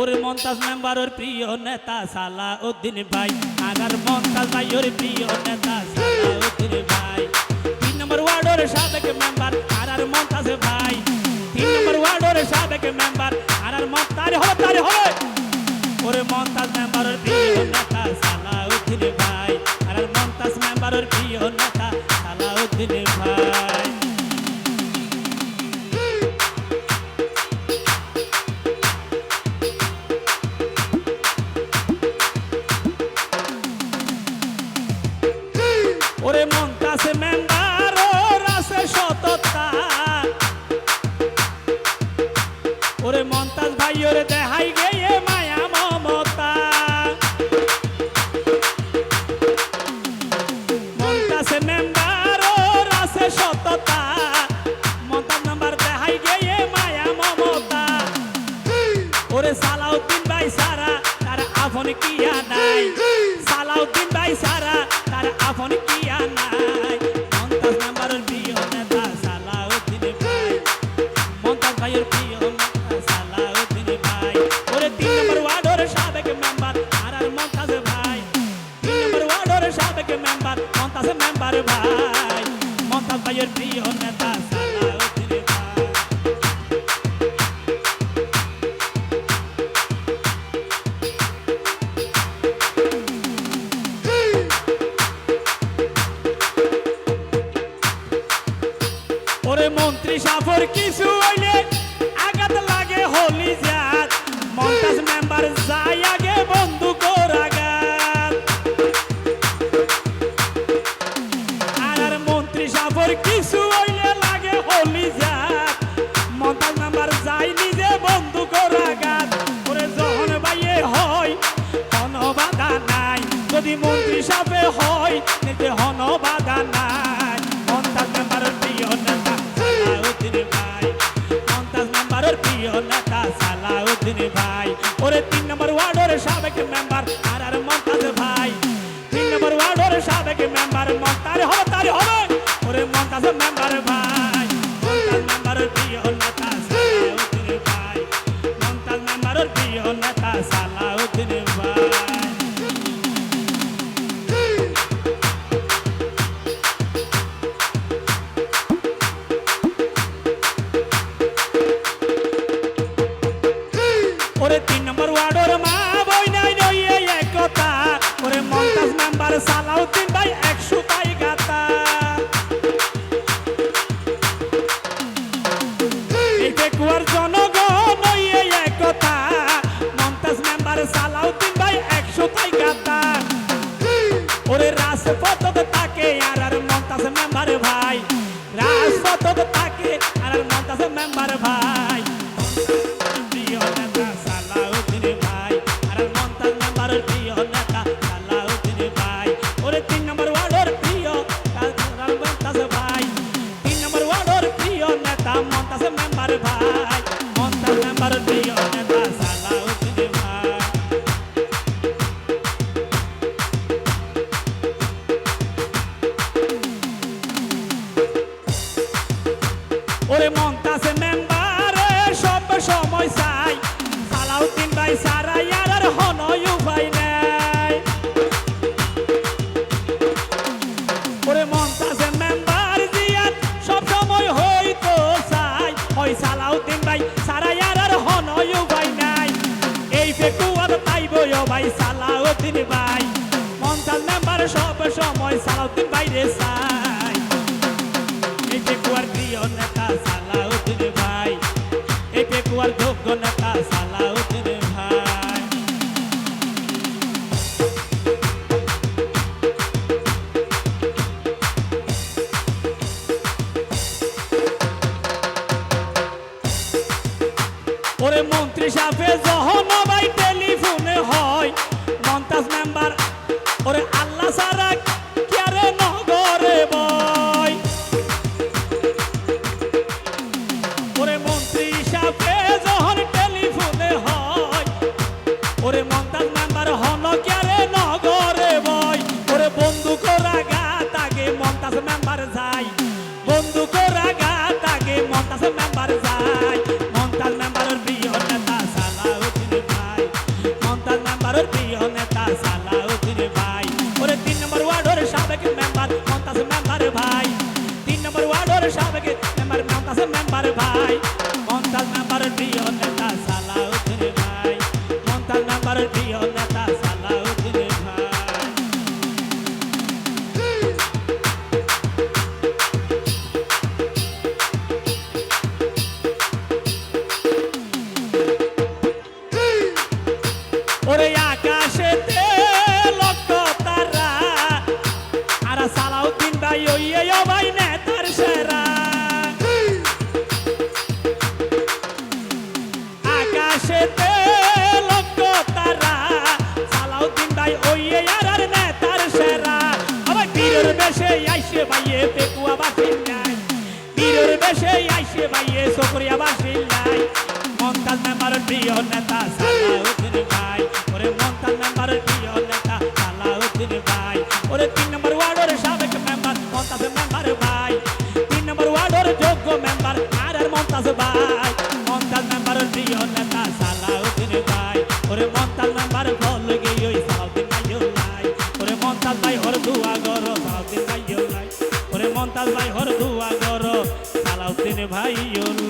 ওর Montaj member, ওর প্রিয় নেতা সালা উদ্দিন ভাই। আগার মন্তাজ ভাই, ওর প্রিয় নেতা সালা উদ্দিন ভাই। তিন নম্বর ওয়ার্ড ওর সাবেক মেম্বার আর আর মন্তাজ ভাই। তিন নম্বর ওয়ার্ড ওর সাবেক মেম্বার আর আর মন্তাজ হবে তারে হবে ওর মন্তাজ মেম্বার ওরে মন্তাজ মেম্বার ওর আছে সততা। ওরে মন্তাজ ভাই ওরে দেখাই গিয়ে মায়া মমতা। মন্তাজ মেম্বার ওর আছে সততা। মন্তাজ নাম্বার দেখাই গিয়ে মায়া মমতা। ওরে সালাউদ্দিন ভাই সারা তার আফন কিয়া নাই ভাইয়ের প্রিয় নেতা ওরে মন্ত্রী সাফর, কিছু হইলে আঘাত লাগে হলি জাত। মন্তাজ মেম্বার যাই যদি মন্ত্রী সাফে হয়, নিতে হন বাধা নাই। মন্তাজ মেম্বারের প্রিয় নেতা সালাউদ্দিন ভাই। মন্তাজ মেম্বারের প্রিয় নেতা সালাউদ্দিন ভাই। ওরে তিন নম্বর ওয়ার্ডের সাবেক মেম্বার ওরে রাজপথত ওরে মন্তাসে মেম্বারে সব সময় চাই। সালাউদ্দিন ভাই, সারাই আর হনয় উপায় নাই। ওরে মন্তাসে মেম্বার দিয়ার সব সময় হইতো চাই। ওই সালাউদ্দিন ভাই, সারাই আর হনয় উপায় নাই। এই ফেকুয়ার তাইব ভাই সালাউদ্দিন ভাই। মন্তাজ মেম্বার সব সময় সালাউদ্দিন ভাই রে চাই। পেকুয়ার যোগ্য নেতা সালাউদ্দিন ভাই। ওরে মন্ত্রী সাহেব, যখন ভাই টেলিফোনে হয় মন্তাজ মেম্বার ওরে আল্লাহ সারা করা ওরে আকাশেতে লক্ষ তারা। আর সালাউদ্দিন ভাই, ওই ভাই নেতার সেরা। আকাশেতে লক্ষ তারা। সালাউদ্দিন ভাই, ওই আর আর নেতার সেরা। আবার বীরের বেশে আইসে ভাইয়ে পেকুয়া বাসিন নাই বীরের বেশে আইসে ভাইয়ে সকরিয়া বাসিন নাই মন্তাল মেম্বার প্রিয় নেতা সালাউদ্দিন মেম্বার মন্তাজ মেম্বার ভাই। তিন নম্বর ওয়ার্ডের যোগ্য মেম্বার আর আর মন্তাজ ভাই। মন্তাজ মেম্বারের প্রিয় নেতা সালাউদ্দিন ভাই। ওরে মন্তাজ মেম্বার ফল গিয়ে ওই সালাউদ্দিন ভাই লাই। ওরে মন্তাজ ভাই হর দুয়া গর সালাউদ্দিন ভাই লাই। ওরে মন্তাজ ভাই হর দুয়া গর সালাউদ্দিন ভাই লাই